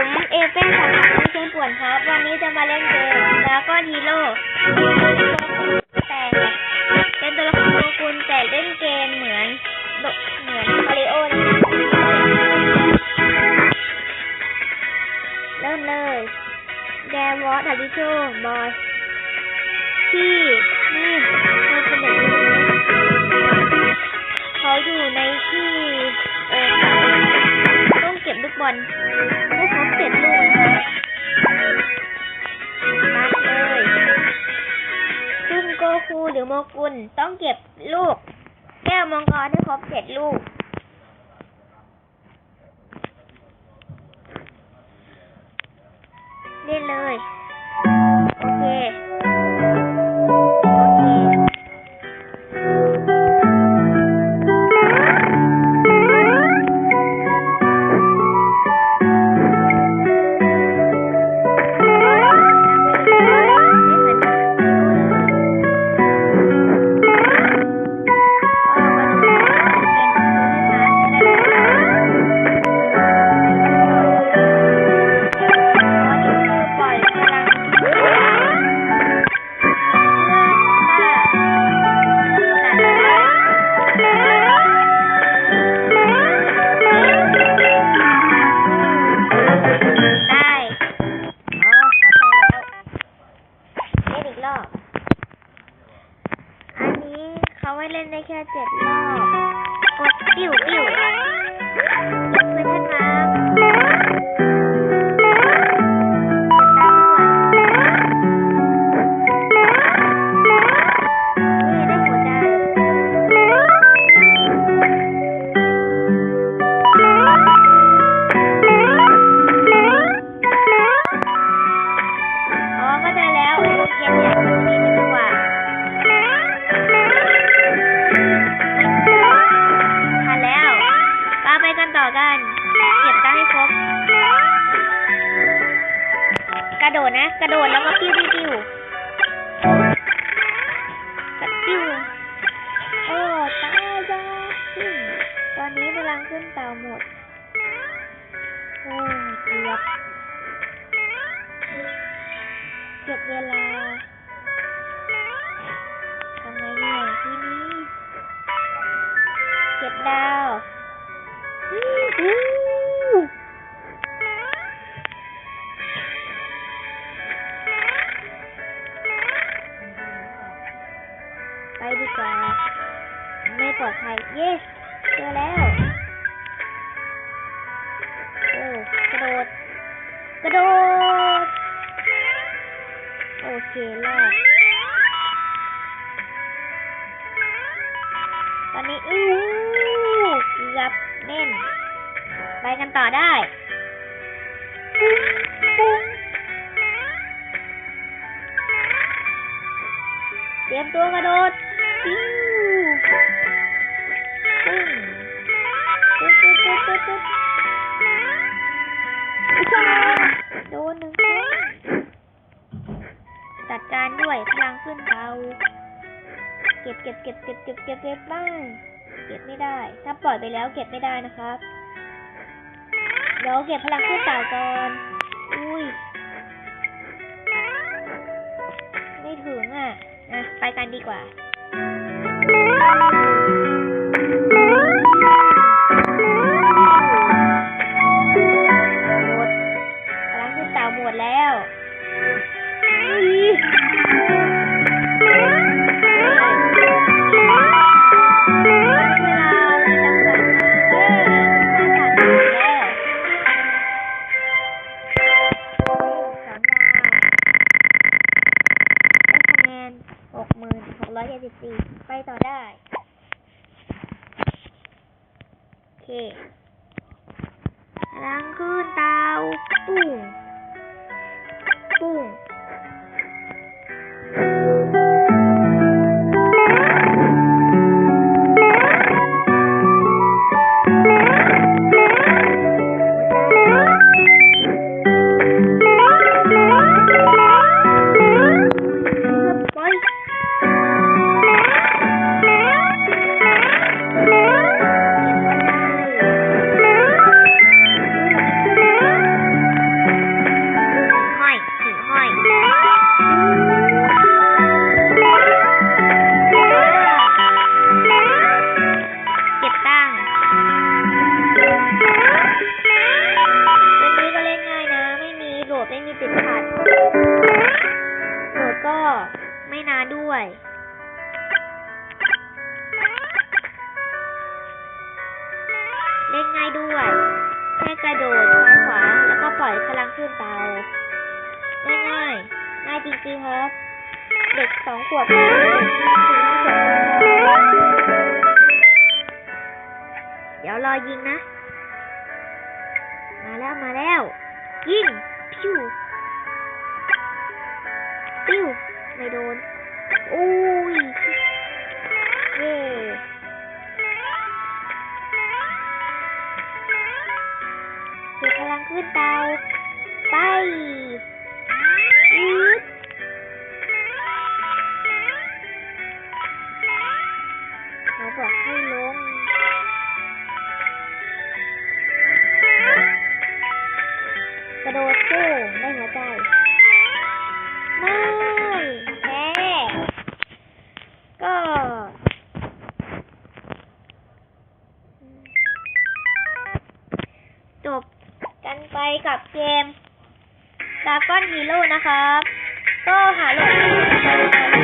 ผมเอเฟ่สาขาไม่ใช่ป่วนครับ วันนี้จะมาเล่นเกมแล้วก็ฮีโร่แต่เป็นตัวละครโมกุลแต่เล่นเกมเหมือนเหมือนมาริโอนเริ่มเลยแดวอสอาริโชบอสที่นี่เขาเป็นเด็กดีนเขาอยู่ในที่เออต้องเก็บลูกบอล คูหรือโมกุลต้องเก็บลูก แก้วมังกรให้ครบเจ็ดลูก เล่นเลย โอเค ค่เจ็ดรอบกดปิ้วปิ้วเก็บเพื่อนขึ้ ระโดดแล้วก็ปิ้วปิ้วปิ้วกระปิ้วโอ้ตายจ้าตอนนี้พลังขึ้นเต่าหมด โอ้เกือบเก็บเวลาทำไงเนี่ยทีนี้ เก็บดาว นี้อู้เกือบเน่น ไปกันต่อได้ปุ้งปุ้งเตรียมตัวกระโดดปิ้วปุ้งตุ๊ดตุ๊ดตุ๊ดตุ๊ดตุ๊ดอุ๊ยจ้าโดนหนึ่งคนจัดการด้วยพลังขึ้นเตา เก็บเก็บเก็บเก็บเก็บเก็บเก็บบ้างเก็บไม่ได้ ถ้าปล่อยไปแล้วเก็บไม่ได้นะครับเดี๋ยวเก็บพลังขึ้เต่าก่อน อุ้ย ไม่ถึงอะอะไปกันดีกว่าหมดพลังขี้เต่าหมดแล้ว ต่อได้โอเคพลังขึ้นเตาปุ้งปุ้ง เล่นง่ายด้วย แค่กระโดดซ้ายขวาแล้วก็ปล่อยพลังขึ้นเตาง่ายง่าย ง่ายจริงๆครับ เด็กสองขวบถึงห้าขวบเดี๋ยวรอยิงนะ มาแล้วมาแล้ว ยิงพิวปิ้วไม่โดน อุ้ยเย่เก็บพลังขึ้นเตาไปอืด ไปกับเกมดาก้อนฮีโร่นะครับ ก็หาโหลด